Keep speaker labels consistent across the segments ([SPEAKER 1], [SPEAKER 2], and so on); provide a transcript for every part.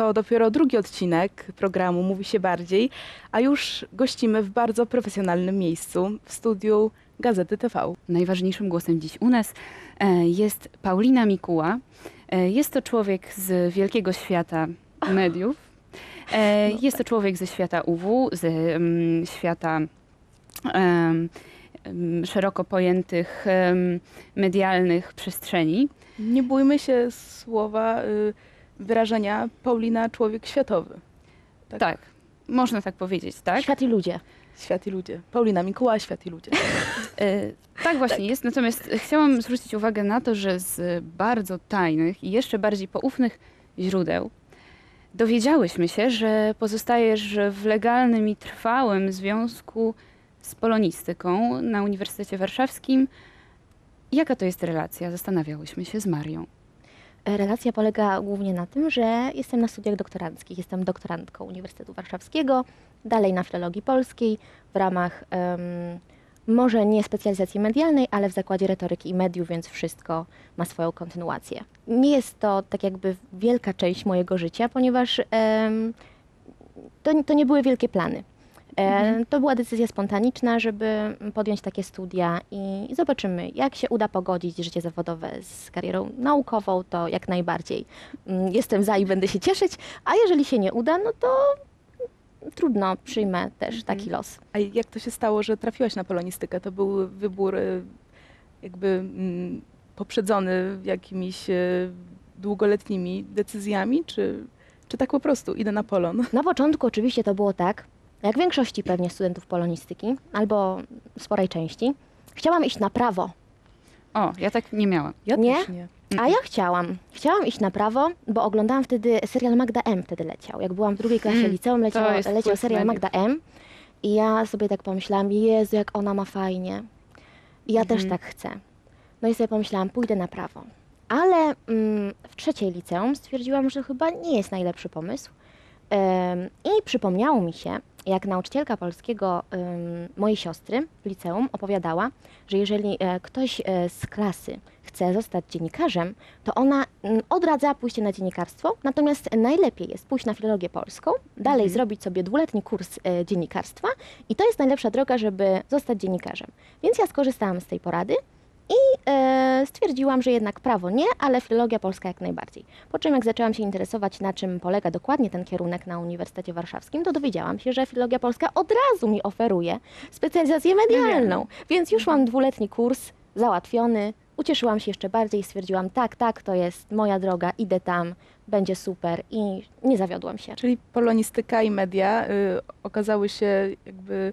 [SPEAKER 1] To dopiero drugi odcinek programu Mówi się bardziej, a już gościmy w bardzo profesjonalnym miejscu w studiu Gazety TV.
[SPEAKER 2] Najważniejszym głosem dziś u nas e, jest Paulina Mikuła. E, Jest to człowiek z wielkiego świata mediów. E, Jest to człowiek ze świata UW, z mm, świata em, szeroko pojętych medialnych przestrzeni.
[SPEAKER 1] Nie bójmy się słowa y, wyrażenia Paulina człowiek światowy. Tak.
[SPEAKER 2] Tak, można tak powiedzieć, tak?
[SPEAKER 3] Świat i ludzie.
[SPEAKER 1] Świat i ludzie. Paulina Mikuła, świat i ludzie.
[SPEAKER 2] E, Tak właśnie jest, natomiast chciałam zwrócić uwagę na to, że z bardzo tajnych i jeszcze bardziej poufnych źródeł dowiedziałyśmy się, że pozostajesz w legalnym i trwałym związku z polonistyką na Uniwersytecie Warszawskim. Jaka to jest relacja? Zastanawiałyśmy się z Marią.
[SPEAKER 3] Relacja polega głównie na tym, że jestem na studiach doktoranckich. Jestem doktorantką Uniwersytetu Warszawskiego, dalej na filologii polskiej w ramach em, może nie specjalizacji medialnej, ale w zakładzie retoryki i mediów, więc wszystko ma swoją kontynuację. Nie jest to tak jakby wielka część mojego życia, ponieważ em, to, to nie były wielkie plany. E, To była decyzja spontaniczna, żeby podjąć takie studia i zobaczymy, jak się uda pogodzić życie zawodowe z karierą naukową, to jak najbardziej mm, jestem za i będę się cieszyć, a jeżeli się nie uda, no to trudno, przyjmę też taki los.
[SPEAKER 1] A jak to się stało, że trafiłaś na polonistykę? To był wybór y, jakby mm, poprzedzony jakimiś y, długoletnimi decyzjami, czy, czy tak po prostu idę na polon?
[SPEAKER 3] Na początku oczywiście to było tak, jak większości pewnie studentów polonistyki, albo sporej części, chciałam iść na prawo,
[SPEAKER 2] O, ja tak nie miałam.
[SPEAKER 1] Ja
[SPEAKER 3] Nie?
[SPEAKER 1] też nie.
[SPEAKER 3] A ja chciałam. Chciałam iść na prawo, bo oglądałam wtedy serial Magda M. wtedy leciał. Jak byłam w drugiej klasie
[SPEAKER 2] Mm,
[SPEAKER 3] liceum, leciał, leciał serial. Magda M. I ja sobie tak pomyślałam, Jezu, jak ona ma fajnie. I ja też
[SPEAKER 2] Mhm.
[SPEAKER 3] tak chcę. No i sobie pomyślałam, pójdę na prawo. Ale mm, w trzeciej liceum stwierdziłam, że chyba nie jest najlepszy pomysł. Ym, I przypomniało mi się, jak nauczycielka polskiego mojej siostry w liceum opowiadała, że jeżeli e, ktoś e, z klasy chce zostać dziennikarzem, to ona mm, odradza pójście na dziennikarstwo, natomiast najlepiej jest pójść na filologię polską, dalej
[SPEAKER 2] Mhm.
[SPEAKER 3] zrobić sobie dwuletni kurs e, dziennikarstwa i to jest najlepsza droga, żeby zostać dziennikarzem. Więc ja skorzystałam z tej porady i e, stwierdziłam, że jednak prawo nie, ale filologia polska jak najbardziej. Po czym jak zaczęłam się interesować, na czym polega dokładnie ten kierunek na Uniwersytecie Warszawskim, to dowiedziałam się, że filologia polska od razu mi oferuje specjalizację medialną. Więc już mam dwuletni kurs załatwiony. Ucieszyłam się jeszcze bardziej i stwierdziłam, tak, tak, to jest moja droga, idę tam, będzie super i nie zawiodłam się.
[SPEAKER 1] Czyli polonistyka i media y, okazały się jakby,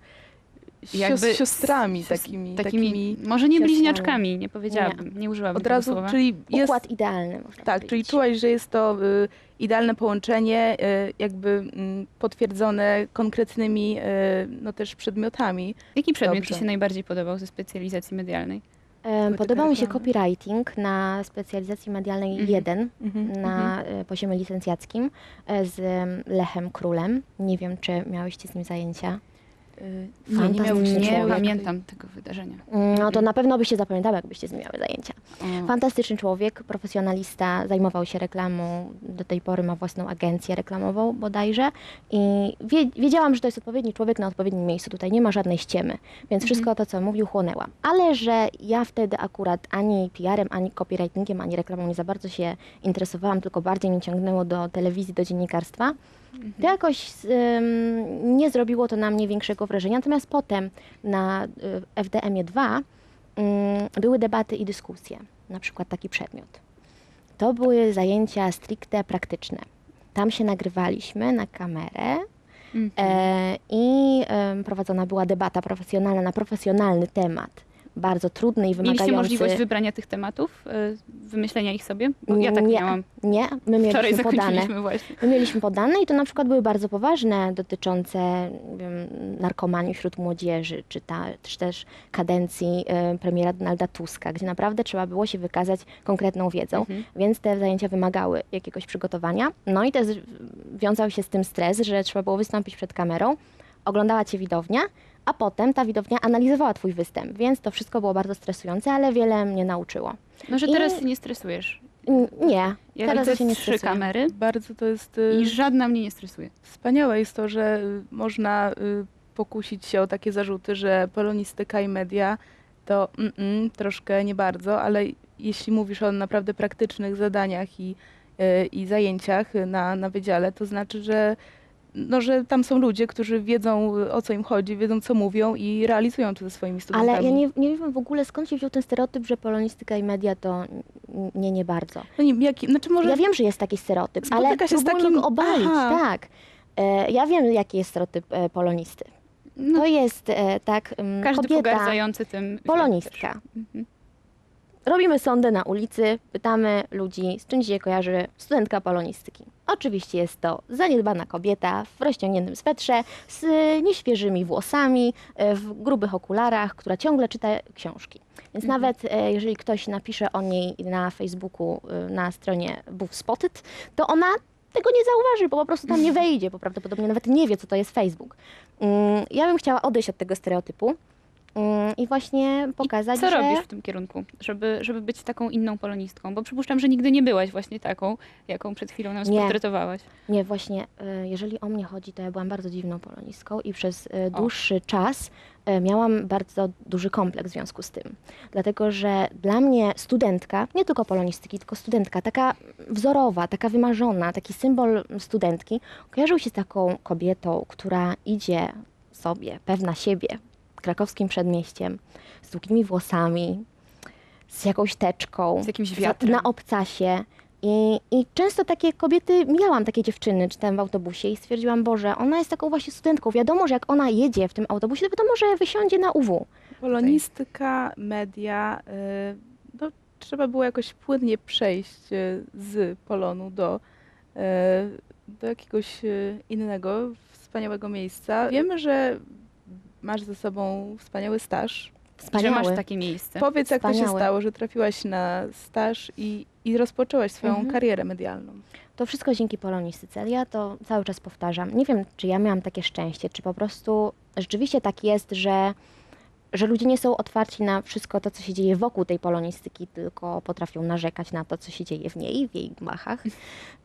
[SPEAKER 2] Jakby
[SPEAKER 1] sios- siostrami
[SPEAKER 2] sios-
[SPEAKER 1] takimi,
[SPEAKER 2] Takimi,
[SPEAKER 1] takimi
[SPEAKER 2] może nie bliźniaczkami, nie powiedziałabym, nie, użyłabym
[SPEAKER 1] od
[SPEAKER 2] tego
[SPEAKER 1] razu,
[SPEAKER 2] słowa.
[SPEAKER 1] czyli jest,
[SPEAKER 3] Układ idealny, można
[SPEAKER 1] tak, czyli
[SPEAKER 3] powiedzieć.
[SPEAKER 1] czułaś, że jest to y, idealne połączenie, y, jakby mm, potwierdzone konkretnymi y, no też przedmiotami.
[SPEAKER 2] Jaki przedmiot
[SPEAKER 1] Dobrze.
[SPEAKER 2] Ci się najbardziej podobał ze specjalizacji medialnej?
[SPEAKER 3] Podobał mi się copywriting na specjalizacji medialnej
[SPEAKER 2] Mhm.
[SPEAKER 3] 1
[SPEAKER 1] Mhm,
[SPEAKER 3] na e, poziomie licencjackim e, z em, Lechem Królem. Nie wiem, czy miałyście z nim zajęcia.
[SPEAKER 1] Y, Nie, nie miałyście
[SPEAKER 3] Fantastyczny
[SPEAKER 2] Nie
[SPEAKER 3] człowiek.
[SPEAKER 2] pamiętam tego wydarzenia.
[SPEAKER 3] Mm, No to
[SPEAKER 2] Mhm.
[SPEAKER 3] na pewno byście zapamiętały, jakbyście z nim miały zajęcia.
[SPEAKER 2] O,
[SPEAKER 3] Fantastyczny człowiek, profesjonalista, zajmował się reklamą, do tej pory ma własną agencję reklamową bodajże i wie, wiedziałam, że to jest odpowiedni człowiek na odpowiednim miejscu, tutaj nie ma żadnej ściemy, więc wszystko to, co mówił, chłonęłam. Ale że ja wtedy akurat ani PR-em, ani copywritingiem, ani reklamą nie za bardzo się interesowałam, tylko bardziej mnie ciągnęło do telewizji, do dziennikarstwa, to jakoś ym, nie zrobiło to na mnie większego wrażenia. Natomiast potem na y, FDM-ie 2 ym, były debaty i dyskusje, na przykład taki przedmiot. To były zajęcia stricte praktyczne. Tam się nagrywaliśmy na kamerę
[SPEAKER 2] mhm.
[SPEAKER 3] e, i prowadzona była debata profesjonalna na profesjonalny temat. Bardzo trudny i wymagający.
[SPEAKER 2] Mieliście możliwość wybrania tych tematów, y, wymyślenia ich sobie? Bo ja tak
[SPEAKER 3] Nie.
[SPEAKER 2] miałam.
[SPEAKER 3] Nie, my mieliśmy podane.
[SPEAKER 2] właśnie.
[SPEAKER 3] My mieliśmy podane i to na przykład były bardzo poważne, dotyczące wiem, narkomanii wśród młodzieży, czy, ta, czy też kadencji e, premiera Donalda Tuska, gdzie naprawdę trzeba było się wykazać konkretną wiedzą,
[SPEAKER 2] Mhm.
[SPEAKER 3] więc te zajęcia wymagały jakiegoś przygotowania. No i też wiązał się z tym stres, że trzeba było wystąpić przed kamerą, oglądała cię widownia, a potem ta widownia analizowała twój występ, więc to wszystko było bardzo stresujące, ale wiele mnie nauczyło.
[SPEAKER 2] No, że
[SPEAKER 3] I-
[SPEAKER 2] teraz się nie stresujesz.
[SPEAKER 3] Nie,
[SPEAKER 2] Ja
[SPEAKER 3] Teraz się nie
[SPEAKER 2] trzy
[SPEAKER 3] stresuję.
[SPEAKER 2] kamery
[SPEAKER 1] Bardzo to jest y,
[SPEAKER 2] i żadna mnie nie stresuje.
[SPEAKER 1] wspaniałe jest to, że y, można y, pokusić się o takie zarzuty, że polonistyka i media to mm, mm, troszkę nie bardzo, ale jeśli mówisz o naprawdę praktycznych zadaniach i, i zajęciach na, na wydziale, to znaczy, że no, że tam są ludzie, którzy wiedzą o co im chodzi, wiedzą co mówią i realizują to ze swoimi studentami.
[SPEAKER 3] ale ja nie, nie wiem w ogóle skąd się wziął ten stereotyp, że polonistyka i media to nie, nie bardzo.
[SPEAKER 1] No nie, jaki, znaczy może
[SPEAKER 3] Ja wiem, że jest taki stereotyp, ale
[SPEAKER 1] się z takim-
[SPEAKER 3] go obalić,
[SPEAKER 1] Aha.
[SPEAKER 3] tak. E, ja wiem, jaki jest stereotyp e, polonisty.
[SPEAKER 2] No,
[SPEAKER 3] To jest e, tak, mm,
[SPEAKER 2] każdy
[SPEAKER 3] kobieta,
[SPEAKER 2] pogardzający tym.
[SPEAKER 3] polonistka.
[SPEAKER 2] Mhm.
[SPEAKER 3] Robimy sondę na ulicy, pytamy ludzi, z czym się kojarzy studentka polonistyki. Oczywiście jest to zaniedbana kobieta w rozciągniętym swetrze, z nieświeżymi włosami, e, w grubych okularach, która ciągle czyta książki. Więc
[SPEAKER 2] Mhm.
[SPEAKER 3] nawet e, jeżeli ktoś napisze o niej na Facebooku, e, na stronie Buff Spotted, to ona tego nie zauważy, bo po prostu tam nie wejdzie, bo prawdopodobnie nawet nie wie, co to jest Facebook. Mm, Ja bym chciała odejść od tego stereotypu mm, i właśnie pokazać,
[SPEAKER 2] Co
[SPEAKER 3] że...
[SPEAKER 2] robisz w tym kierunku, żeby, żeby być taką inną polonistką? Bo przypuszczam, że nigdy nie byłaś właśnie taką, jaką przed chwilą nam
[SPEAKER 3] Nie.
[SPEAKER 2] sportretowałaś.
[SPEAKER 3] Nie, właśnie, e, jeżeli o mnie chodzi, to ja byłam bardzo dziwną polonistką i przez e, dłuższy czas e, miałam bardzo duży kompleks w związku z tym. Dlatego, że dla mnie studentka, nie tylko polonistyki, tylko studentka, taka wzorowa, taka wymarzona, taki symbol studentki, kojarzył się z taką kobietą, która idzie sobie, pewna siebie, krakowskim przedmieściem, z długimi włosami, z jakąś teczką,
[SPEAKER 2] Z jakimś wiatrem.
[SPEAKER 3] na obcasie. I, I często takie kobiety, miałam takie dziewczyny, czytałem w autobusie i stwierdziłam, Boże, ona jest taką właśnie studentką. Wiadomo, że jak ona jedzie w tym autobusie, to wiadomo, że wysiądzie na UW.
[SPEAKER 1] Polonistyka, media, y, no, trzeba było jakoś płynnie przejść y, z polonu do, y, do jakiegoś innego, wspaniałego miejsca. Wiemy, że masz ze sobą wspaniały staż.
[SPEAKER 2] Że
[SPEAKER 3] Wspaniały.
[SPEAKER 2] masz takie miejsce.
[SPEAKER 1] Powiedz, jak to się
[SPEAKER 3] Wspaniały.
[SPEAKER 1] stało, że trafiłaś na staż i, i rozpoczęłaś swoją
[SPEAKER 3] Mhm.
[SPEAKER 1] karierę medialną.
[SPEAKER 3] To wszystko dzięki polonistyce. Ja to cały czas powtarzam. Nie wiem, czy ja miałam takie szczęście, czy po prostu rzeczywiście tak jest, że, że ludzie nie są otwarci na wszystko to, co się dzieje wokół tej polonistyki, tylko potrafią narzekać na to, co się dzieje w niej, w jej gmachach.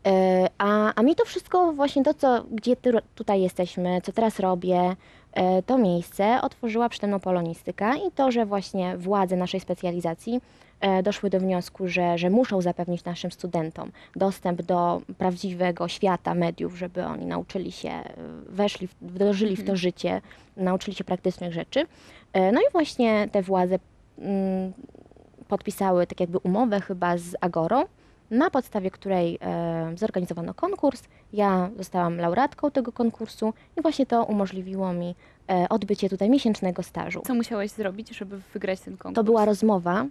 [SPEAKER 3] E, A, a mi to wszystko, właśnie to, co, gdzie ty, tutaj jesteśmy, co teraz robię, to miejsce otworzyła przede mną polonistyka i to, że właśnie władze naszej specjalizacji e, doszły do wniosku, że, że muszą zapewnić naszym studentom dostęp do prawdziwego świata mediów, żeby oni nauczyli się, e, weszli, w, wdrożyli w to
[SPEAKER 2] Mhm.
[SPEAKER 3] życie, nauczyli się praktycznych rzeczy. E, No i właśnie te władze mm, podpisały tak jakby umowę chyba z Agorą, na podstawie której e, zorganizowano konkurs. Ja zostałam laureatką tego konkursu i właśnie to umożliwiło mi e, odbycie tutaj miesięcznego stażu.
[SPEAKER 2] Co musiałaś zrobić, żeby wygrać ten konkurs?
[SPEAKER 3] To była rozmowa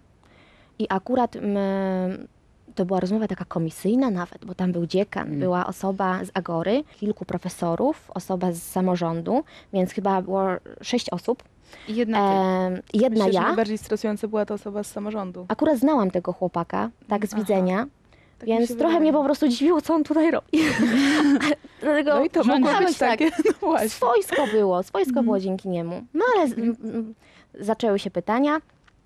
[SPEAKER 3] i akurat mm, to była rozmowa taka komisyjna nawet, bo tam był dziekan,
[SPEAKER 2] Mm.
[SPEAKER 3] była osoba z Agory, kilku profesorów, osoba z samorządu, więc chyba było sześć osób.
[SPEAKER 2] I jedna ty.
[SPEAKER 3] Em, jedna
[SPEAKER 1] Myślę, że
[SPEAKER 3] ja.
[SPEAKER 1] najbardziej stresująca była to osoba z samorządu.
[SPEAKER 3] Akurat znałam tego chłopaka, tak z
[SPEAKER 1] Aha.
[SPEAKER 3] widzenia,
[SPEAKER 1] Tak
[SPEAKER 3] więc trochę
[SPEAKER 1] wydaje.
[SPEAKER 3] mnie po prostu dziwiło, co on tutaj robi. Dlatego
[SPEAKER 1] No i to mogło być
[SPEAKER 3] tak.
[SPEAKER 1] takie, no właśnie.
[SPEAKER 3] Swojsko było, swojsko
[SPEAKER 1] Mhm.
[SPEAKER 3] było dzięki niemu. No ale z, m, m, zaczęły się pytania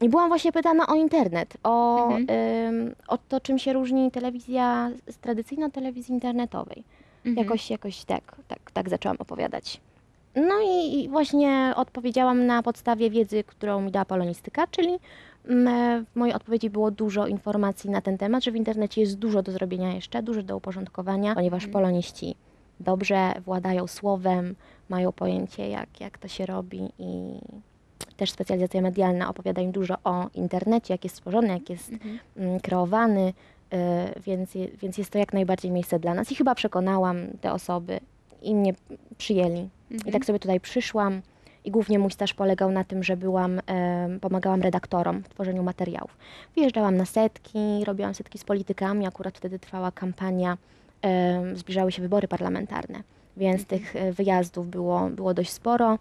[SPEAKER 3] i byłam właśnie pytana o internet, o,
[SPEAKER 2] Mhm.
[SPEAKER 3] ym, o to, czym się różni telewizja z tradycyjną telewizji internetowej.
[SPEAKER 2] Mhm.
[SPEAKER 3] Jakoś, jakoś tak, tak, tak zaczęłam opowiadać. No i, i właśnie odpowiedziałam na podstawie wiedzy, którą mi dała polonistyka, czyli mm, w mojej odpowiedzi było dużo informacji na ten temat, że w internecie jest dużo do zrobienia jeszcze, dużo do uporządkowania, ponieważ
[SPEAKER 2] Mhm.
[SPEAKER 3] poloniści dobrze władają słowem, mają pojęcie, jak, jak to się robi i też specjalizacja medialna opowiada im dużo o internecie, jak jest stworzony, jak jest
[SPEAKER 2] Mhm.
[SPEAKER 3] mm, kreowany, y, więc, więc jest to jak najbardziej miejsce dla nas. I chyba przekonałam te osoby i mnie przyjęli. I
[SPEAKER 2] Mhm.
[SPEAKER 3] tak sobie tutaj przyszłam. I głównie mój staż polegał na tym, że byłam, pomagałam redaktorom w tworzeniu materiałów. Wyjeżdżałam na setki, robiłam setki z politykami, akurat wtedy trwała kampania, zbliżały się wybory parlamentarne, więc
[SPEAKER 2] Mhm.
[SPEAKER 3] tych e, wyjazdów było, było dość sporo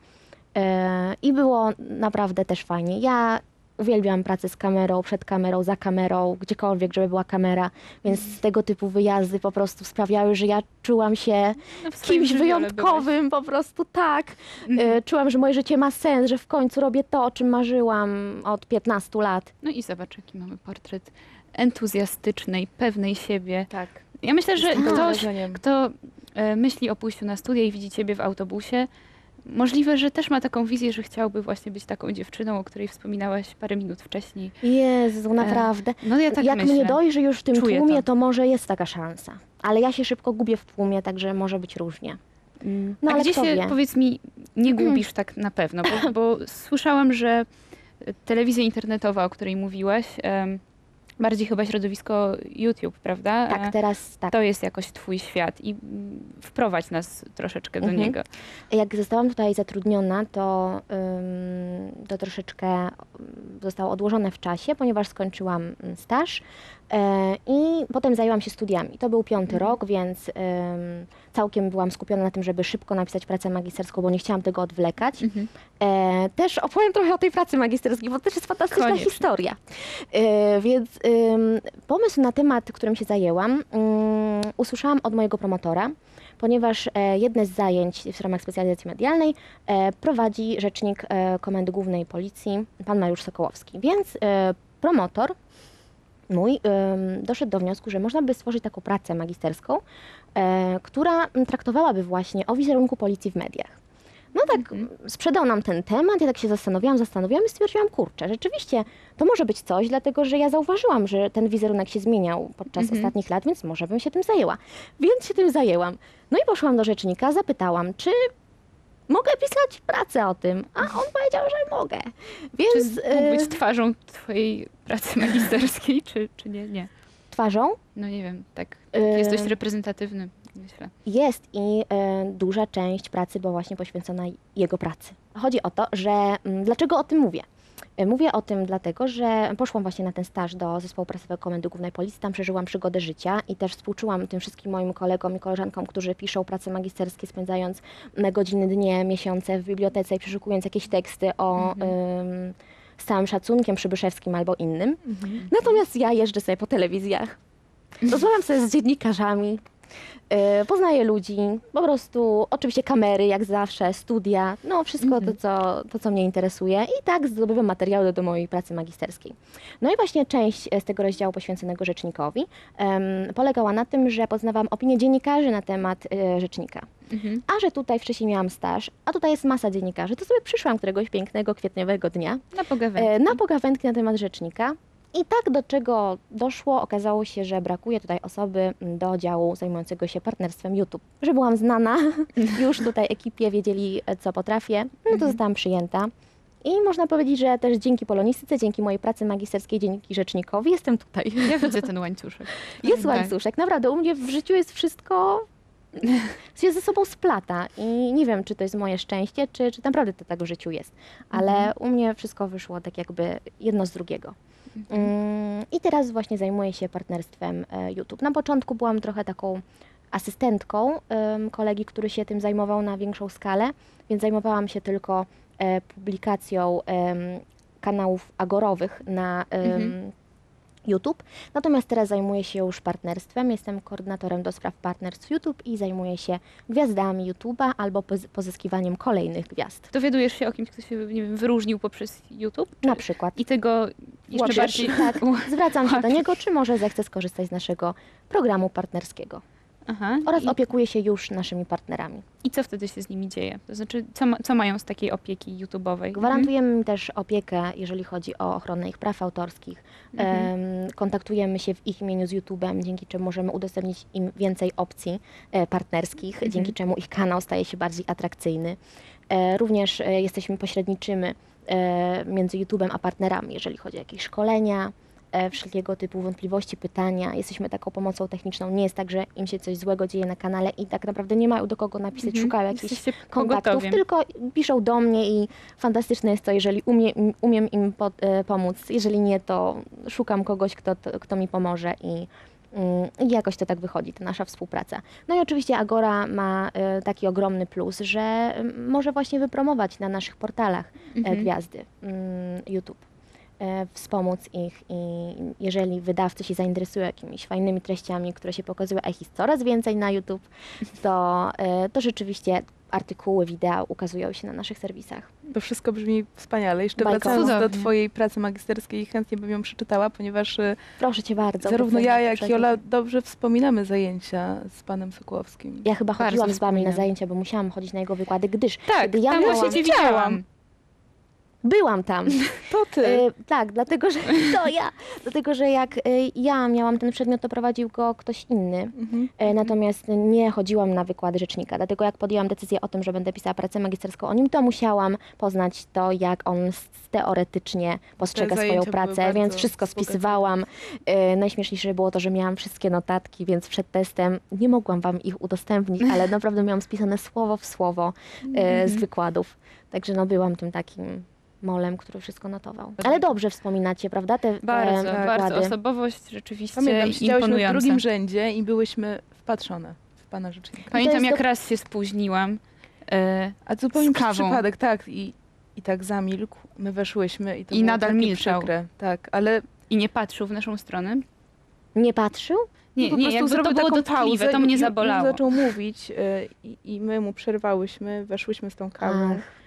[SPEAKER 3] e, i było naprawdę też fajnie. Ja uwielbiam pracę z kamerą, przed kamerą, za kamerą, gdziekolwiek, żeby była kamera, więc
[SPEAKER 2] Mhm.
[SPEAKER 3] tego typu wyjazdy po prostu sprawiały, że ja czułam się
[SPEAKER 2] No,
[SPEAKER 3] kimś wyjątkowym, po prostu tak.
[SPEAKER 2] Mhm.
[SPEAKER 3] E, Czułam, że moje życie ma sens, że w końcu robię to, o czym marzyłam od 15 lat.
[SPEAKER 2] No i zobacz, jaki mamy portret entuzjastycznej, pewnej siebie.
[SPEAKER 1] Tak.
[SPEAKER 2] Ja myślę, że ktoś, kto e, myśli o pójściu na studia i widzi ciebie w autobusie, możliwe, że też ma taką wizję, że chciałby właśnie być taką dziewczyną, o której wspominałaś parę minut wcześniej.
[SPEAKER 3] Jezu, naprawdę.
[SPEAKER 2] No ja tak
[SPEAKER 3] Jak
[SPEAKER 2] myślę.
[SPEAKER 3] mnie dojrzy już w tym
[SPEAKER 2] Czuję
[SPEAKER 3] tłumie,
[SPEAKER 2] to.
[SPEAKER 3] to. może jest taka szansa. Ale ja się szybko gubię w tłumie, także może być różnie.
[SPEAKER 2] Mm.
[SPEAKER 3] No,
[SPEAKER 2] A
[SPEAKER 3] ale
[SPEAKER 2] gdzie się,
[SPEAKER 3] wie?
[SPEAKER 2] powiedz mi, nie gubisz tak na pewno? Bo, bo słyszałam, że telewizja internetowa, o której mówiłaś, bardziej chyba środowisko YouTube, prawda?
[SPEAKER 3] Tak,
[SPEAKER 2] E,
[SPEAKER 3] teraz tak.
[SPEAKER 2] To jest jakoś twój świat i mm, wprowadź nas troszeczkę do
[SPEAKER 3] Mhm.
[SPEAKER 2] niego.
[SPEAKER 3] Jak zostałam tutaj zatrudniona, to, to troszeczkę ym, zostało odłożone w czasie, ponieważ skończyłam ym, staż i potem zajęłam się studiami. To był piąty
[SPEAKER 2] Mhm.
[SPEAKER 3] rok, więc całkiem byłam skupiona na tym, żeby szybko napisać pracę magisterską, bo nie chciałam tego odwlekać.
[SPEAKER 2] Mhm.
[SPEAKER 3] E, też opowiem trochę o tej pracy magisterskiej, bo to też jest fantastyczna
[SPEAKER 2] Koniecznie.
[SPEAKER 3] historia. E, więc pomysł na temat, którym się zajęłam, ym, usłyszałam od mojego promotora, ponieważ e, jedne z zajęć w ramach specjalizacji medialnej e, prowadzi rzecznik e, Komendy Głównej Policji, pan Mariusz Sokołowski. Więc e, promotor mój doszedł do wniosku, że można by stworzyć taką pracę magisterską, e, która traktowałaby właśnie o wizerunku policji w mediach. No tak,
[SPEAKER 2] Mhm.
[SPEAKER 3] sprzedał nam ten temat, ja tak się zastanawiałam, zastanawiałam i stwierdziłam, kurczę, rzeczywiście to może być coś, dlatego że ja zauważyłam, że ten wizerunek się zmieniał podczas
[SPEAKER 2] Mhm.
[SPEAKER 3] ostatnich lat, więc może bym się tym zajęła. Więc się tym zajęłam. No i poszłam do rzecznika, zapytałam, czy mogę pisać pracę o tym, a on powiedział, że mogę.
[SPEAKER 2] Czy
[SPEAKER 3] Więc
[SPEAKER 2] mógł
[SPEAKER 3] y,
[SPEAKER 2] być twarzą twojej pracy magisterskiej, czy, czy nie? Nie.
[SPEAKER 3] twarzą
[SPEAKER 2] No nie wiem, tak.
[SPEAKER 3] Y,
[SPEAKER 2] Jest dość reprezentatywny, myślę.
[SPEAKER 3] Jest i e, duża część pracy była właśnie poświęcona jego pracy. Chodzi o to, że mm, dlaczego o tym mówię? E, Mówię o tym dlatego, że poszłam właśnie na ten staż do zespołu prasowego Komendy Głównej Policji, tam przeżyłam przygodę życia i też współczułam tym wszystkim moim kolegom i koleżankom, którzy piszą prace magisterskie, spędzając me godziny, dnie, miesiące w bibliotece i przeszukując jakieś teksty o
[SPEAKER 2] Mhm.
[SPEAKER 3] ym, z całym szacunkiem Przybyszewskim albo innym.
[SPEAKER 1] Mhm.
[SPEAKER 3] Natomiast ja jeżdżę sobie po telewizjach, rozmawiam sobie z dziennikarzami, poznaję ludzi, po prostu oczywiście kamery jak zawsze, studia, no wszystko
[SPEAKER 2] Mhm.
[SPEAKER 3] to, co, to, co mnie interesuje i tak zdobywam materiały do mojej pracy magisterskiej. No i właśnie część e, z tego rozdziału poświęconego rzecznikowi em, polegała na tym, że poznawałam opinię dziennikarzy na temat e, rzecznika.
[SPEAKER 2] Mhm.
[SPEAKER 3] A że tutaj wcześniej miałam staż, a tutaj jest masa dziennikarzy, to sobie przyszłam któregoś pięknego, kwietniowego dnia
[SPEAKER 2] Na pogawędkę.
[SPEAKER 3] E, na pogawędki na temat rzecznika. I tak do czego doszło, okazało się, że brakuje tutaj osoby mm, do działu zajmującego się partnerstwem YouTube. Że byłam znana, już tutaj ekipie wiedzieli, e, co potrafię, no to
[SPEAKER 2] Mhm.
[SPEAKER 3] zostałam przyjęta. I można powiedzieć, że też dzięki polonistyce, dzięki mojej pracy magisterskiej, dzięki rzecznikowi jestem tutaj.
[SPEAKER 2] Ja widzę ten łańcuszek.
[SPEAKER 3] Jest
[SPEAKER 2] Tak.
[SPEAKER 3] łańcuszek, naprawdę u mnie w życiu jest wszystko się ze sobą splata i nie wiem, czy to jest moje szczęście, czy, czy naprawdę to tak w życiu jest, ale
[SPEAKER 2] Mhm.
[SPEAKER 3] u mnie wszystko wyszło tak jakby jedno z drugiego.
[SPEAKER 2] Mhm.
[SPEAKER 3] Mm, I teraz właśnie zajmuję się partnerstwem e, YouTube. Na początku byłam trochę taką asystentką kolegi, który się tym zajmował na większą skalę, więc zajmowałam się tylko e, publikacją kanałów agorowych na
[SPEAKER 2] Mhm.
[SPEAKER 3] YouTube. Natomiast teraz zajmuję się już partnerstwem. Jestem koordynatorem do spraw partnerstw YouTube i zajmuję się gwiazdami YouTube'a albo poz- pozyskiwaniem kolejnych gwiazd.
[SPEAKER 2] Dowiadujesz się o kimś, kto się nie wiem, wyróżnił poprzez YouTube?
[SPEAKER 3] Na przykład.
[SPEAKER 2] I tego jeszcze
[SPEAKER 3] Łapiesz?
[SPEAKER 2] bardziej...
[SPEAKER 3] Tak, zwracam się do niego, czy może zechce skorzystać z naszego programu partnerskiego.
[SPEAKER 2] Aha.
[SPEAKER 3] Oraz
[SPEAKER 2] I,
[SPEAKER 3] opiekuję się już naszymi partnerami.
[SPEAKER 2] I co wtedy się z nimi dzieje? To znaczy, co, ma, co mają z takiej opieki YouTube'owej?
[SPEAKER 3] Gwarantujemy im też opiekę, jeżeli chodzi o ochronę ich praw autorskich.
[SPEAKER 2] Mhm.
[SPEAKER 3] Em, kontaktujemy się w ich imieniu z YouTube'em, dzięki czemu możemy udostępnić im więcej opcji e, partnerskich,
[SPEAKER 2] Mhm.
[SPEAKER 3] dzięki czemu ich kanał staje się bardziej atrakcyjny. E, również e, jesteśmy pośredniczymy między YouTube'em a partnerami, jeżeli chodzi o jakieś szkolenia, wszelkiego typu wątpliwości, pytania. Jesteśmy taką pomocą techniczną. Nie jest tak, że im się coś złego dzieje na kanale i tak naprawdę nie mają do kogo napisać,
[SPEAKER 2] Mhm.
[SPEAKER 3] szukają jakichś kontaktów,
[SPEAKER 2] pogotowiem.
[SPEAKER 3] tylko piszą do mnie i fantastyczne jest to, jeżeli umie, umiem im po, e, pomóc. Jeżeli nie, to szukam kogoś, kto, to, kto mi pomoże i, mm, i jakoś to tak wychodzi, ta nasza współpraca. No i oczywiście Agora ma e, taki ogromny plus, że mm, może właśnie wypromować na naszych portalach e,
[SPEAKER 2] Mhm.
[SPEAKER 3] gwiazdy mm, YouTube. E, Wspomóc ich i jeżeli wydawcy się zainteresują jakimiś fajnymi treściami, które się pokazują, a ich jest coraz więcej na YouTube, to, e, to rzeczywiście artykuły, wideo ukazują się na naszych serwisach.
[SPEAKER 1] To wszystko brzmi wspaniale. Jeszcze
[SPEAKER 3] Bajkowo.
[SPEAKER 1] wracając do. Twojej pracy magisterskiej, chętnie bym ją przeczytała, ponieważ e,
[SPEAKER 3] Proszę cię bardzo.
[SPEAKER 1] zarówno ja, jak i. Ola dobrze wspominamy zajęcia z panem Sokołowskim.
[SPEAKER 3] Ja chyba
[SPEAKER 2] Bardzo
[SPEAKER 3] chodziłam z wami na zajęcia, bo musiałam chodzić na jego wykłady, gdyż
[SPEAKER 2] Tak,
[SPEAKER 3] kiedy ja
[SPEAKER 2] tam
[SPEAKER 3] miałam,
[SPEAKER 2] właśnie cię widziałam.
[SPEAKER 3] Byłam tam.
[SPEAKER 1] To ty.
[SPEAKER 3] E, tak, dlatego że to ja. Dlatego, że jak e, ja miałam ten przedmiot, to prowadził go ktoś inny.
[SPEAKER 1] Mhm.
[SPEAKER 3] E, Natomiast nie chodziłam na wykłady rzecznika, dlatego jak podjęłam decyzję o tym, że będę pisała pracę magisterską o nim, to musiałam poznać to, jak on teoretycznie postrzega swoją pracę, więc wszystko
[SPEAKER 1] wzbogacające.
[SPEAKER 3] spisywałam. Najśmieszniejsze było to, że miałam wszystkie notatki, więc przed testem nie mogłam wam ich udostępnić, ale naprawdę miałam spisane słowo w słowo z wykładów. Także no byłam tym takim molem, który wszystko notował. Ale dobrze wspominacie, prawda, te, te
[SPEAKER 2] Bardzo,
[SPEAKER 1] tak.
[SPEAKER 2] bardzo. Osobowość rzeczywiście
[SPEAKER 1] Pamiętam, siedziałyśmy w
[SPEAKER 2] imponująca.
[SPEAKER 1] drugim rzędzie i byłyśmy wpatrzone w pana rzecznika.
[SPEAKER 2] Pamiętam, jak
[SPEAKER 3] to-
[SPEAKER 2] raz się spóźniłam. E,
[SPEAKER 1] A zupełnie
[SPEAKER 2] z
[SPEAKER 1] przez
[SPEAKER 2] kawą.
[SPEAKER 1] przypadek, tak. I, I tak zamilkł, my weszłyśmy i to
[SPEAKER 2] I
[SPEAKER 1] było
[SPEAKER 2] nadal milczał.
[SPEAKER 1] Przykre. Tak, ale
[SPEAKER 2] I nie patrzył w naszą stronę.
[SPEAKER 3] Nie patrzył?
[SPEAKER 2] Nie,
[SPEAKER 1] po
[SPEAKER 2] nie,
[SPEAKER 1] prostu
[SPEAKER 2] jakby to
[SPEAKER 1] zrobił
[SPEAKER 2] było
[SPEAKER 1] taką
[SPEAKER 2] dotkliwe,
[SPEAKER 1] pauzę
[SPEAKER 2] to mnie
[SPEAKER 1] i- i
[SPEAKER 2] zabolało.
[SPEAKER 1] zaczął mówić y, i, i my mu przerwałyśmy, weszłyśmy z tą kawą.
[SPEAKER 3] Ach.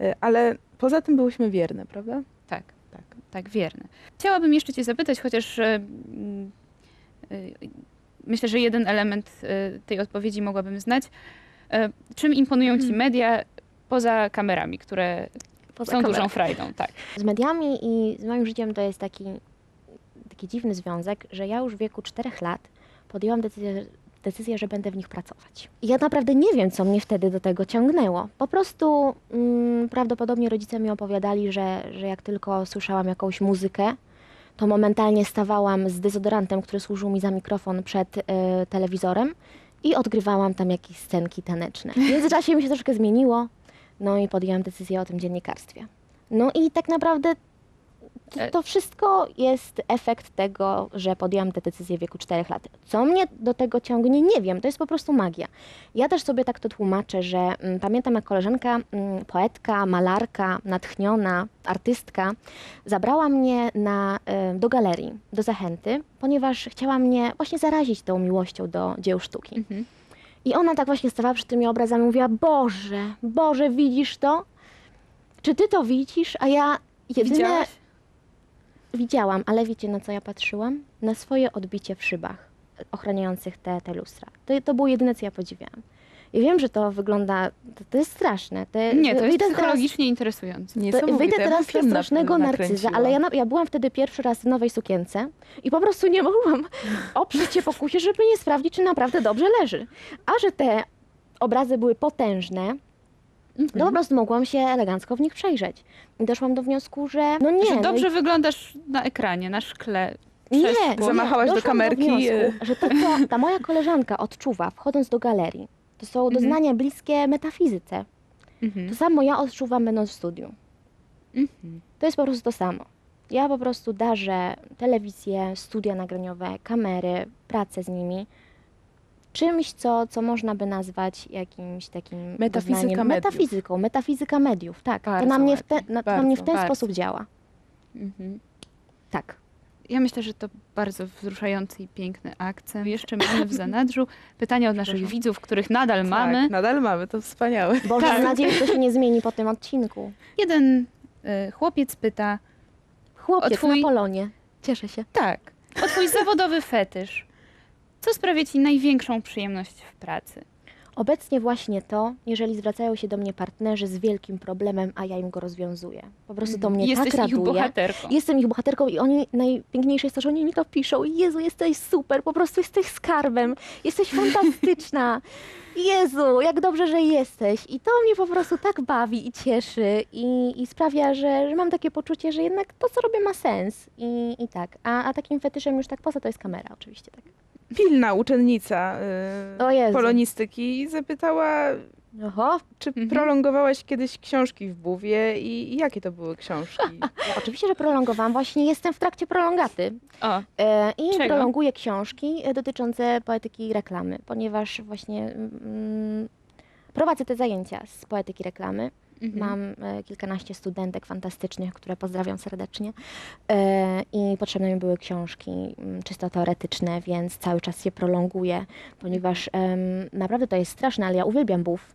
[SPEAKER 1] Y, ale poza tym byłyśmy wierne, prawda?
[SPEAKER 2] Tak,
[SPEAKER 1] Tak.
[SPEAKER 2] tak, wierne. Chciałabym jeszcze cię zapytać, chociaż e, mm, e, myślę, że jeden element e, tej odpowiedzi mogłabym znać. E, Czym imponują ci
[SPEAKER 1] Hmm.
[SPEAKER 2] media poza kamerami, które
[SPEAKER 3] Poza
[SPEAKER 2] są
[SPEAKER 3] kamerą.
[SPEAKER 2] dużą frajdą? Tak.
[SPEAKER 3] Z mediami i z moim życiem to jest taki, taki dziwny związek, że ja już w wieku 4 lat podjęłam decyzję, decyzję, że będę w nich pracować. I ja naprawdę nie wiem, co mnie wtedy do tego ciągnęło. Po prostu mm, prawdopodobnie rodzice mi opowiadali, że, że jak tylko słyszałam jakąś muzykę, to momentalnie stawałam z dezodorantem, który służył mi za mikrofon przed y, telewizorem i odgrywałam tam jakieś scenki taneczne. W międzyczasie mi się troszkę zmieniło, no i podjęłam decyzję o tym dziennikarstwie. No i tak naprawdę to,
[SPEAKER 2] E-
[SPEAKER 3] to wszystko jest efekt tego, że podjęłam tę decyzję w wieku 4 lat. Co mnie do tego ciągnie, nie wiem, to jest po prostu magia. Ja też sobie tak to tłumaczę, że mm, pamiętam jak koleżanka, mm, poetka, malarka, natchniona, artystka, zabrała mnie na, y, do galerii, do Zachęty, ponieważ chciała mnie właśnie zarazić tą miłością do dzieł sztuki.
[SPEAKER 2] Mhm.
[SPEAKER 3] I ona tak właśnie stawała przed tymi obrazami i mówiła, Boże, Boże, widzisz to? Czy ty to widzisz? A ja jedyne
[SPEAKER 2] Widziałaś?
[SPEAKER 3] Widziałam, ale wiecie na co ja patrzyłam? Na swoje odbicie w szybach ochraniających te, te lustra. To, to było jedyne, co ja podziwiałam. I wiem, że to wygląda, to, to jest straszne. Te,
[SPEAKER 2] Nie, to jest
[SPEAKER 3] wyjdę teraz-
[SPEAKER 2] psychologicznie interesujące.
[SPEAKER 3] to wyjdę teraz na
[SPEAKER 1] film na-
[SPEAKER 3] strasznego narcyza, ale ja, ja byłam wtedy pierwszy raz w nowej sukience i po prostu nie mogłam oprzeć się pokusie, żeby nie sprawdzić, czy naprawdę dobrze leży. A że te obrazy były potężne, no
[SPEAKER 2] Mhm.
[SPEAKER 3] po prostu mogłam się elegancko w nich przejrzeć. I doszłam do wniosku, że no nie,
[SPEAKER 2] że
[SPEAKER 3] no
[SPEAKER 2] dobrze wyglądasz na ekranie, na szkle.
[SPEAKER 3] i,
[SPEAKER 2] przez
[SPEAKER 3] nie.
[SPEAKER 1] Zamachałaś do kamerki,
[SPEAKER 3] wniosku, że to, co ta moja koleżanka odczuwa, wchodząc do galerii, to są
[SPEAKER 2] Mhm.
[SPEAKER 3] doznania bliskie metafizyce.
[SPEAKER 2] Mhm.
[SPEAKER 3] To samo ja odczuwam będąc w studiu.
[SPEAKER 2] Mhm.
[SPEAKER 3] To jest po prostu to samo. Ja po prostu darzę telewizję, studia nagraniowe, kamery, pracę z nimi czymś, co, co można by nazwać jakimś takim
[SPEAKER 1] Metafizyka mediów.
[SPEAKER 3] Metafizyką, metafizyka mediów, tak. to
[SPEAKER 1] Bardzo
[SPEAKER 3] na mnie w, te, na, to na mnie w ten
[SPEAKER 1] bardzo,
[SPEAKER 3] sposób działa.
[SPEAKER 2] Mhm.
[SPEAKER 3] Tak.
[SPEAKER 2] Ja myślę, że to bardzo wzruszający i piękny akcent. Jeszcze mamy w zanadrzu pytania od naszych widzów, których nadal mamy.
[SPEAKER 1] Tak, nadal mamy, to wspaniałe.
[SPEAKER 3] Boże, mam nadzieję, że to się nie zmieni po tym odcinku.
[SPEAKER 2] Jeden y, chłopiec pyta,
[SPEAKER 3] Chłopiec
[SPEAKER 2] O twój-
[SPEAKER 3] na Polonie. Cieszę się.
[SPEAKER 2] tak, o twój zawodowy fetysz. Co sprawia ci największą przyjemność w pracy?
[SPEAKER 3] Obecnie właśnie to, jeżeli zwracają się do mnie partnerzy z wielkim problemem, a ja im go rozwiązuję. Po prostu to mnie
[SPEAKER 2] Jesteś
[SPEAKER 3] tak
[SPEAKER 2] ich
[SPEAKER 3] raduje.
[SPEAKER 2] bohaterką.
[SPEAKER 3] Jestem ich bohaterką i oni, najpiękniejsze jest to, że oni mi to piszą. Jezu, jesteś super, po prostu jesteś skarbem, jesteś fantastyczna. Jezu, jak dobrze, że jesteś. I to mnie po prostu tak bawi i cieszy i, i sprawia, że, że mam takie poczucie, że jednak to, co robię, ma sens. I, i tak. A, a takim fetyszem już tak poza to jest kamera, oczywiście. Tak.
[SPEAKER 1] Pilna uczennica y, polonistyki zapytała,
[SPEAKER 3] Oho,
[SPEAKER 1] czy
[SPEAKER 2] Mhm.
[SPEAKER 1] prolongowałaś kiedyś książki w Buwie i, i jakie to były książki?
[SPEAKER 3] oczywiście, że prolongowałam. Właśnie jestem w trakcie prolongaty.
[SPEAKER 2] O,
[SPEAKER 3] E, I
[SPEAKER 2] Czego?
[SPEAKER 3] prolonguję książki e, dotyczące poetyki i reklamy, ponieważ właśnie mm, prowadzę te zajęcia z poetyki reklamy.
[SPEAKER 2] Mhm.
[SPEAKER 3] Mam e, kilkanaście studentek fantastycznych, które pozdrawiam serdecznie. E, I potrzebne mi były książki mm, czysto teoretyczne, więc cały czas je prolonguję, ponieważ em, naprawdę to jest straszne, ale ja uwielbiam BUF.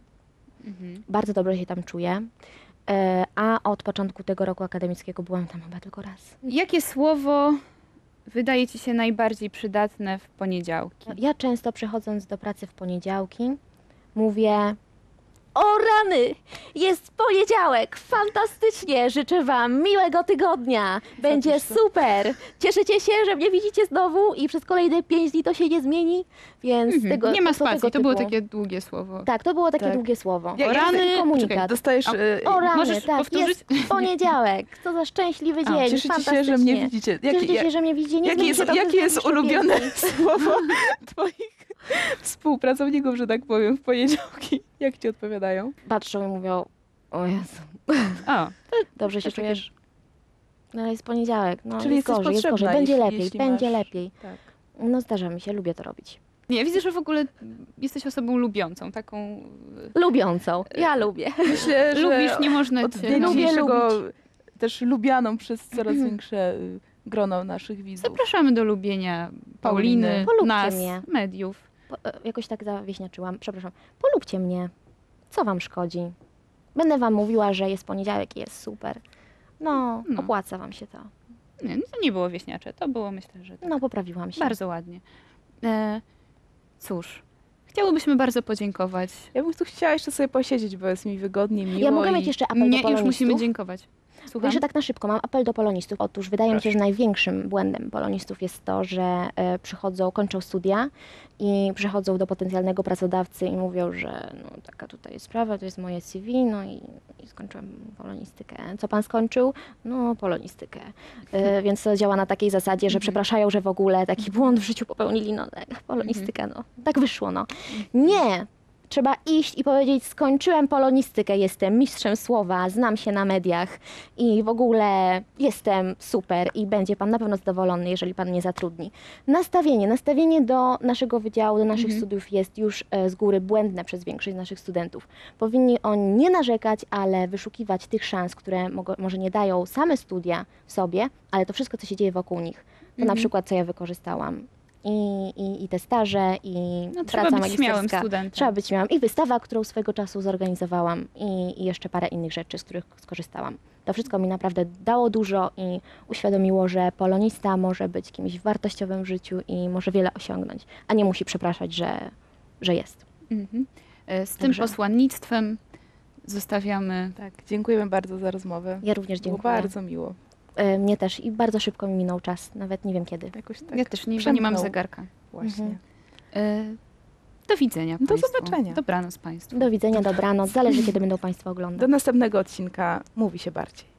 [SPEAKER 2] Mhm.
[SPEAKER 3] Bardzo dobrze się tam czuję. E, A od początku tego roku akademickiego byłam tam chyba tylko raz.
[SPEAKER 2] Jakie słowo wydaje ci się najbardziej przydatne w poniedziałki?
[SPEAKER 3] Ja często przychodząc do pracy w poniedziałki mówię o rany! Jest poniedziałek! Fantastycznie! Życzę Wam miłego tygodnia! Będzie super! Cieszycie się, że mnie widzicie znowu i przez kolejne pięć dni to się nie zmieni? Więc
[SPEAKER 2] Mhm.
[SPEAKER 3] tego
[SPEAKER 2] Nie ma
[SPEAKER 3] to tego
[SPEAKER 2] spacji, to było takie długie słowo.
[SPEAKER 3] Tak, to było takie
[SPEAKER 1] Tak.
[SPEAKER 3] długie słowo.
[SPEAKER 1] Ja-
[SPEAKER 2] O rany,
[SPEAKER 3] komunikat.
[SPEAKER 1] Dostajesz...
[SPEAKER 2] A-
[SPEAKER 1] e,
[SPEAKER 3] O rany,
[SPEAKER 2] Możesz
[SPEAKER 3] tak,
[SPEAKER 2] powtórzyć?
[SPEAKER 3] jest poniedziałek. Co za szczęśliwy
[SPEAKER 2] A,
[SPEAKER 3] dzień,
[SPEAKER 1] Cieszycie się,
[SPEAKER 3] fantastycznie.
[SPEAKER 1] że mnie widzicie.
[SPEAKER 3] Cieszycie się, że mnie widzicie. Nie
[SPEAKER 1] Jakie
[SPEAKER 3] zmieni się
[SPEAKER 1] jest,
[SPEAKER 3] to
[SPEAKER 1] jakie jest ulubione słowo twoich współpracowników, że tak powiem, w poniedziałki? Jak ci odpowiadają?
[SPEAKER 3] Patrzą i mówią, o Jezu,
[SPEAKER 2] O,
[SPEAKER 3] dobrze się
[SPEAKER 1] takie-
[SPEAKER 3] czujesz? No ale jest poniedziałek, no
[SPEAKER 1] Czyli
[SPEAKER 3] jest
[SPEAKER 1] jesteś
[SPEAKER 3] gorzej, jest gorzej, będzie
[SPEAKER 1] jeśli-
[SPEAKER 3] lepiej,
[SPEAKER 1] jeśli
[SPEAKER 3] będzie
[SPEAKER 1] masz-
[SPEAKER 3] lepiej.
[SPEAKER 1] Tak.
[SPEAKER 3] No zdarza mi się, lubię to robić.
[SPEAKER 2] nie, widzę, że w ogóle jesteś osobą lubiącą, taką...
[SPEAKER 3] Lubiącą, ja lubię.
[SPEAKER 1] Myślę, że
[SPEAKER 2] Lubisz, nie można
[SPEAKER 1] od
[SPEAKER 2] cię...
[SPEAKER 1] dnia
[SPEAKER 3] Lubię
[SPEAKER 1] dzisiejszego też lubianą przez coraz większe y, grono naszych widzów.
[SPEAKER 2] Zapraszamy do lubienia Pauliny,
[SPEAKER 1] Pauliny.
[SPEAKER 3] Polubcie
[SPEAKER 2] nas,
[SPEAKER 3] mnie.
[SPEAKER 2] mediów.
[SPEAKER 3] Po, e, jakoś tak zawieśniaczyłam, przepraszam. Polubcie mnie, co wam szkodzi? Będę wam mówiła, że jest poniedziałek i jest super. No,
[SPEAKER 2] No.
[SPEAKER 3] opłaca wam się to.
[SPEAKER 2] Nie, no to nie było wieśniacze, to było myślę, że tak.
[SPEAKER 3] No, poprawiłam się.
[SPEAKER 2] bardzo ładnie. E, cóż, chciałybyśmy bardzo podziękować.
[SPEAKER 1] Ja bym tu chciała jeszcze sobie posiedzieć, bo jest mi wygodnie, miło
[SPEAKER 3] Ja mogę
[SPEAKER 1] i...
[SPEAKER 3] mieć jeszcze apel
[SPEAKER 2] Nie,
[SPEAKER 3] do
[SPEAKER 2] już musimy dziękować. Słucham?
[SPEAKER 3] Jeszcze tak na szybko, mam apel do polonistów. Otóż wydaje mi się, że największym błędem polonistów jest to, że e, przychodzą, kończą studia i przychodzą do potencjalnego pracodawcy i mówią, że no, taka tutaj jest sprawa, to jest moje CV, no i, i skończyłem polonistykę. Co pan skończył? No, polonistykę. E, więc to działa na takiej zasadzie, że przepraszają, że w ogóle taki błąd w życiu popełnili, no tak, polonistyka, no, tak wyszło, no. Nie! Trzeba iść i powiedzieć, skończyłem polonistykę, jestem mistrzem słowa, znam się na mediach i w ogóle jestem super i będzie pan na pewno zadowolony, jeżeli pan mnie zatrudni. Nastawienie, nastawienie do naszego wydziału, do naszych
[SPEAKER 2] Mhm.
[SPEAKER 3] studiów jest już e, z góry błędne przez większość naszych studentów. Powinni oni nie narzekać, ale wyszukiwać tych szans, które może nie dają same studia w sobie, ale to wszystko, co się dzieje wokół nich. To na
[SPEAKER 2] Mhm.
[SPEAKER 3] przykład, co ja wykorzystałam. I, i, i te staże, i
[SPEAKER 2] No, trzeba
[SPEAKER 3] praca
[SPEAKER 2] być śmiałym studentem.
[SPEAKER 3] Trzeba być śmiałym. I wystawa, którą swego czasu zorganizowałam i, i jeszcze parę innych rzeczy, z których skorzystałam. To wszystko mi naprawdę dało dużo i uświadomiło, że polonista może być kimś wartościowym w życiu i może wiele osiągnąć, a nie musi przepraszać, że, że jest.
[SPEAKER 2] Mhm. E, Z tym
[SPEAKER 3] Także-
[SPEAKER 2] posłannictwem zostawiamy.
[SPEAKER 1] Tak, dziękujemy bardzo za rozmowę.
[SPEAKER 3] Ja również
[SPEAKER 1] Było
[SPEAKER 3] dziękuję.
[SPEAKER 1] bardzo miło.
[SPEAKER 3] E, Mnie też i bardzo szybko mi minął czas, nawet nie wiem kiedy.
[SPEAKER 1] Jakoś tak
[SPEAKER 2] ja też nie, bo nie mam zegarka.
[SPEAKER 1] Właśnie.
[SPEAKER 3] Mhm.
[SPEAKER 2] E, Do widzenia
[SPEAKER 1] Do
[SPEAKER 2] państwu.
[SPEAKER 1] zobaczenia.
[SPEAKER 2] Dobranoc Państwu.
[SPEAKER 3] Do widzenia, dobranoc. Zależy, kiedy będą Państwo oglądać.
[SPEAKER 1] Do następnego odcinka mówi się bardziej.